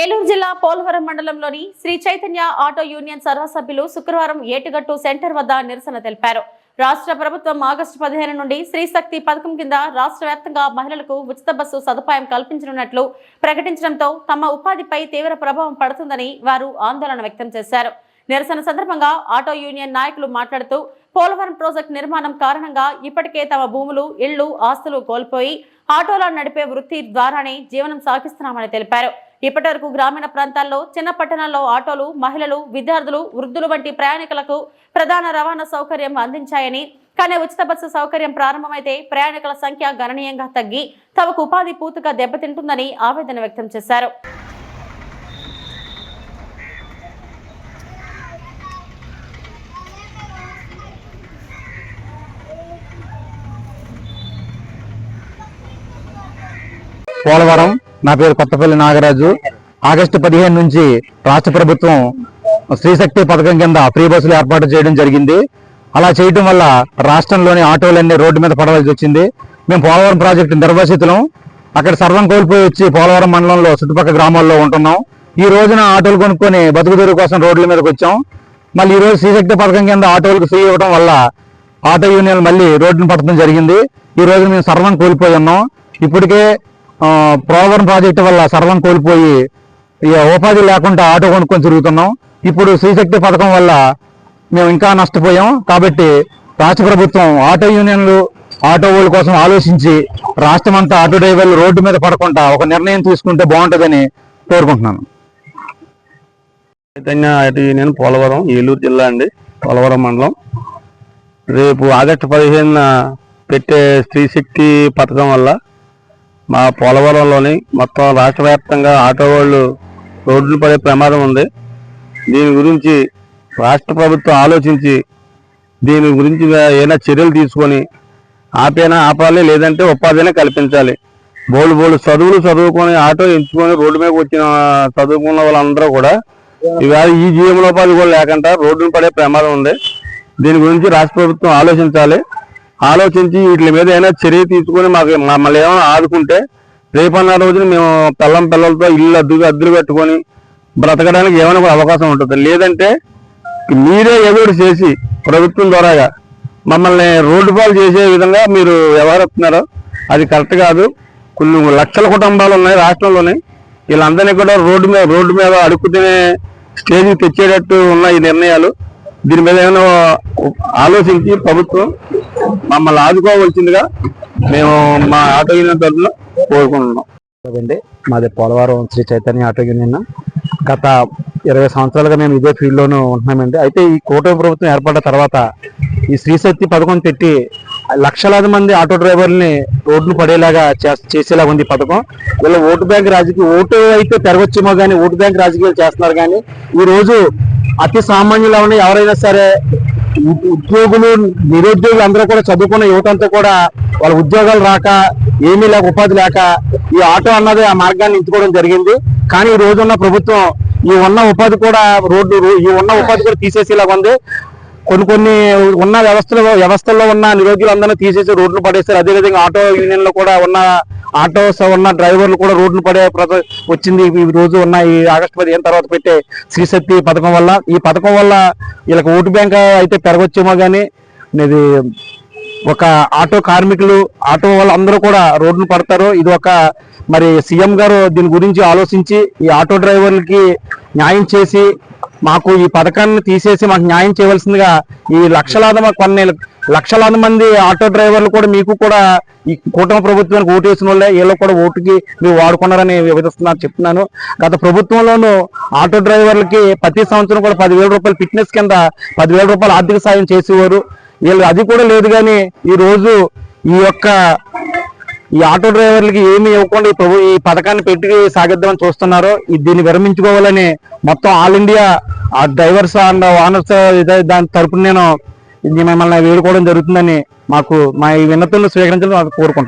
ఏలూరు జిల్లా పోలవరం మండలంలోని Sri Chaitanya auto union సర్వసభ్యులు శుక్రవారం ఏటుగట్టు సెంటర్ వద్ద నిరసన తెలిపారు. రాష్ట్ర ప్రభుత్వం ఆగస్టు పదిహేను నుండి స్త్రీశక్తి పథకం కింద రాష్ట్ర వ్యాప్తంగా మహిళలకు ఉచిత బస్సు సదుపాయం కల్పించనున్నట్లు ప్రకటించడంతో తమ ఉపాధిపై తీవ్ర ప్రభావం పడుతుందని వారు ఆందోళన వ్యక్తం చేశారు. నిరసన సందర్భంగా ఆటో యూనియన్ నాయకులు మాట్లాడుతూ పోలవరం ప్రాజెక్టు నిర్మాణం కారణంగా ఇప్పటికే తమ భూములు ఇళ్ళు ఆస్తులు కోల్పోయి ఆటోలో నడిపే వృత్తి ద్వారానే జీవనం సాగిస్తున్నామని తెలిపారు. ఇప్పటి వరకు గ్రామీణ ప్రాంతాల్లో చిన్న పట్టణాల్లో ఆటోలు మహిళలు విద్యార్థులు వృద్ధులు వంటి ప్రయాణికులకు ప్రధాన రవాణా సౌకర్యం అందించాయని కానీ ఉచిత బస్సు సౌకర్యం ప్రారంభమైతే ప్రయాణికుల సంఖ్య గణనీయంగా తగ్గి తమకు ఉపాధి పూర్తిగా దెబ్బతింటుందని ఆవేదన వ్యక్తం చేశారు. పోలవరం నా పేరు కొత్తపల్లి నాగరాజు. ఆగస్టు పదిహేను నుంచి రాష్ట్ర ప్రభుత్వం స్త్రీశక్తి పథకం కింద ఫ్రీ బస్సులు ఏర్పాటు చేయడం జరిగింది. అలా చేయడం వల్ల రాష్ట్రంలోని ఆటోలన్నీ రోడ్డు మీద పడవలసి వచ్చింది. మేము పోలవరం ప్రాజెక్టు నిర్వసితులం. అక్కడ సర్వం కోల్పోయి వచ్చి పోలవరం మండలంలో చుట్టుపక్కల గ్రామాల్లో ఉంటున్నాం. ఈ రోజున ఆటోలు కొనుక్కొని బతుకుదెరువు కోసం రోడ్ల మీదకి వచ్చాం. మళ్ళీ ఈరోజు శ్రీశక్తి పథకం కింద ఆటోలకు ఫ్రీ ఇవ్వడం వల్ల ఆటో యూనియన్ మళ్ళీ రోడ్డును పట్టడం జరిగింది. ఈ రోజు మేము సర్వం కోల్పోయి ఉన్నాం. ఇప్పటికే పోలవరం ప్రాజెక్టు వల్ల సర్వం కోల్పోయి ఇక ఉపాధి లేకుండా ఆటో కొనుక్కొని తిరుగుతున్నాం. ఇప్పుడు శ్రీశక్తి పథకం వల్ల మేము ఇంకా నష్టపోయాం. కాబట్టి రాష్ట్ర ప్రభుత్వం ఆటో యూనియన్లు ఆటో వాళ్ళ కోసం ఆలోచించి రాష్ట్రం అంతా ఆటో డ్రైవర్లు రోడ్డు మీద పడకుండా ఒక నిర్ణయం తీసుకుంటే బాగుంటుందని కోరుకుంటున్నాను. చైతన్య ఐటీ యూనియన్ పోలవరం ఏలూరు జిల్లా అండి పోలవరం మండలం. రేపు ఆగస్టు పదిహేనున పెట్టే స్త్రీశక్తి పథకం వల్ల మా పోలవరంలోని మొత్తం రాష్ట్ర వ్యాప్తంగా ఆటో వాళ్ళు రోడ్లు పడే ప్రమాదం ఉంది. దీని గురించి రాష్ట్ర ప్రభుత్వం ఆలోచించి దీని గురించి ఏదైనా చర్యలు తీసుకొని ఆపైనా ఆపాలి లేదంటే ఉపాధినే కల్పించాలి. బోల్డ్ బోల్డ్ చదువులు చదువుకొని ఆటో ఎంచుకొని రోడ్డు మీద వచ్చిన చదువుకున్న వాళ్ళందరూ కూడా ఇవాళ ఈ జీవనోపాధి కూడా లేకుండా రోడ్డును పడే ప్రమాదం ఉంది. దీని గురించి రాష్ట్ర ప్రభుత్వం ఆలోచించాలి. ఆలోచించి వీటి మీద ఏమైనా చర్య తీసుకొని మాకు మమ్మల్ని ఏమైనా ఆదుకుంటే రేపన్న రోజున మేము పిల్లం పిల్లలతో ఇల్లు అద్దు అద్దులు పెట్టుకొని బ్రతకడానికి ఏమైనా కూడా అవకాశం ఉంటుంది. లేదంటే మీరే ఎదురు చేసి ప్రభుత్వం ద్వారాగా మమ్మల్ని రోడ్డు పాలు చేసే విధంగా మీరు వ్యవహరిస్తున్నారో అది కరెక్ట్ కాదు. కొన్ని లక్షల కుటుంబాలు ఉన్నాయి రాష్ట్రంలోనే. వీళ్ళందరినీ కూడా రోడ్డు మీద రోడ్డు మీద అడుక్కు స్టేజ్కి తెచ్చేటట్టు ఉన్న ఈ నిర్ణయాలు. దీని మీద ఏమైనా ఆలోచించి ప్రభుత్వం మమ్మల్ని ఆదుకోవాల్సిందిగా మేము మా ఆటో యూనియన్ తరఫున కోరుకుంటున్నాం. అండి మాది పోలవరం శ్రీ చైతన్య ఆటో యూనియన్. గత ఇరవై సంవత్సరాలుగా మేము ఇదే ఫీల్డ్లోనూ ఉంటున్నామండి. అయితే ఈ కూటమి ప్రభుత్వం ఏర్పడిన తర్వాత ఈ శ్రీశక్తి పథకం పెట్టి లక్షలాది మంది ఆటో డ్రైవర్ని రోడ్లు పడేలాగా చేసేలాగా ఉంది ఈ పథకం. వీళ్ళ ఓటు బ్యాంక్ రాజకీయ ఓటు అయితే పెరగొచ్చేమో కానీ ఓటు బ్యాంక్ రాజకీయాలు చేస్తున్నారు కానీ ఈ రోజు అతి సామాన్యులు ఎవరైనా ఎవరైనా సరే ఉ- ఉద్యోగులు నిరుద్యోగులు అందరూ కూడా చదువుకున్న యువతంతా కూడా వాళ్ళ ఉద్యోగాలు రాక ఏమీ లేక ఉపాధి లేక ఈ ఆటో అన్నది ఆ మార్గాన్ని ఎంచుకోవడం జరిగింది. కానీ ఈ రోజున్న ప్రభుత్వం ఈ ఉన్న ఉపాధి కూడా రోడ్డు ఈ ఉన్న ఉపాధి కూడా తీసేసేలాగా ఉంది. కొన్ని కొన్ని ఉన్న వ్యవస్థలో వ్యవస్థల్లో ఉన్న నిరుద్యోగులందరినీ తీసేసి రోడ్లు పడేస్తారు. అదేవిధంగా ఆటో యూనియన్లో కూడా ఉన్న ఆటోస్ ఉన్న డ్రైవర్లు కూడా రోడ్లు పడే వచ్చింది. ఈ రోజు ఉన్న ఈ ఆగస్టు పదిహేను తర్వాత పెట్టే శ్రీశక్తి పథకం వల్ల. ఈ పథకం వల్ల వీళ్ళకి ఓటు బ్యాంక్ అయితే పెరగొచ్చేమో కానీ ఇది ఒక ఆటో కార్మికులు ఆటో వాళ్ళందరూ కూడా రోడ్లు పడతారు. ఇది ఒక మరి సీఎం గారు దీని గురించి ఆలోచించి ఈ ఆటో డ్రైవర్లకి న్యాయం చేసి మాకు ఈ పథకాన్ని తీసేసి మాకు న్యాయం చేయవలసిందిగా ఈ లక్షలాది కొన్ని లక్షలాది మంది ఆటో డ్రైవర్లు కూడా మీకు కూడా ఈ కూటమి ప్రభుత్వానికి ఓటు వేసిన వాళ్ళే. వీళ్ళు కూడా ఓటుకి మీరు వాడుకున్నారని వివరిస్తున్నారు చెప్తున్నాను. గత ప్రభుత్వంలోనూ ఆటో డ్రైవర్లకి ప్రతి సంవత్సరం కూడా పదివేల రూపాయలు ఫిట్నెస్ కింద పదివేల రూపాయలు ఆర్థిక సాయం చేసేవారు. వీళ్ళు అది కూడా లేదు కానీ ఈ రోజు ఈ యొక్క ఈ ఆటో డ్రైవర్లకి ఏమి ఇవ్వకుండా ఈ ప్రభు ఈ పథకాన్ని పెట్టి సాగిద్దామని చూస్తున్నారు. దీన్ని విరమించుకోవాలని మొత్తం ఆల్ ఇండియా ఆ డ్రైవర్స్ అండ్ ఓనర్స్ ఇదే దాని తరపున నేను మిమ్మల్ని వేడుకోవడం జరుగుతుందని మాకు మా ఈ విన్నతులను స్వీకరించాలని కోరుకుంటున్నాను